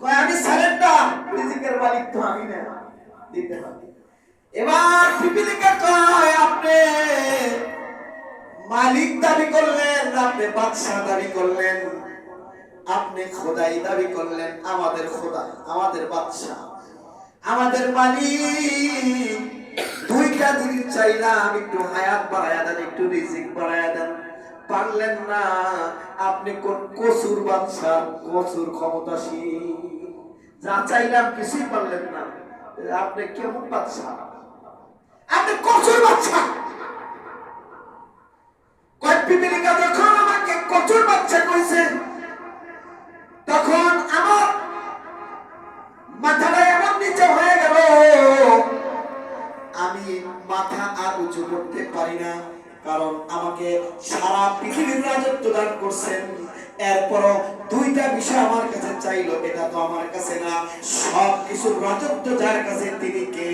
কয়, আমি সারেন্ডার রিজিকের মালিক তো আমি না। দিতে হবে। এবার পিপিলিকা কয় আপনি মালিক দাবি করলেন, আপনি বাদশাহ দাবি করলেন, আপনি খোদাই দাবি করলেন, আমাদের খোদা, আমাদের বাদশাহ, আমাদের মালিক। দুইটা জিনিস চাইলাম, একটু হায়াত বাড়ায়া দেন, একটু রিজিক বাড়ায়া দেন। পারলেন না, আপনি কোন কসুর বাদশাহ, কসুর ক্ষমতাশীল। যা চাইলাম কিছুই পারলেন না। আপনি কেমন বাদশাহ আপনি কয়েক পিপিলিকা যখন আমাকে কচুর বাচ্চা কইছে, তখন আমার মাথাটা এমন নিচে হয়ে গেল, আমি মাথা আর উঁচু করতে পারি না, কারণ আমাকে সারা পৃথিবীর রাজত্ব দান করছেন। এরপরও দুইটা বিষয় আমার কাছে চাইলো এটা তো আমার কাছে না। সব কিছুর রাজত্ব যার কাছে তিনি কে?